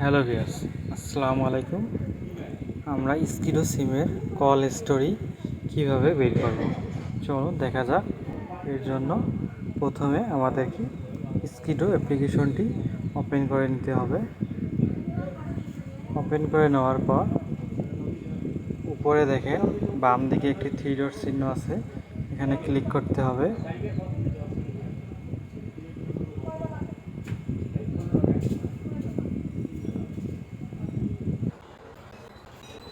Hello viewers আসসালামু আলাইকুম। আমরা স্কিডো সিমের কল স্টোরি কীভাবে বের করব? চলুন দেখা যাক। এর জন্য প্রথমে আমাদেরকে স্কিডো অ্যাপ্লিকেশনটি ওপেন করে নিতে হবে। ওপেন করে নেওয়ার পর উপরে দেখেন বাম দিকে একটি থ্রি ডট চিহ্ন আছে। এখানে ক্লিক করতে হবে ক্লিকের পর এখানে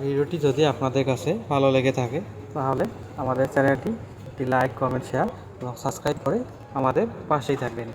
ভিডিওটি যদি আপনাদের কাছে ভালো লেগে থাকে, তাহলে আমাদের চ্যানেলটি একটি লাইক, কমেন্ট, শেয়ার এবং সাবস্ক্রাইব করে আমাদের পাশেই থাকবেন।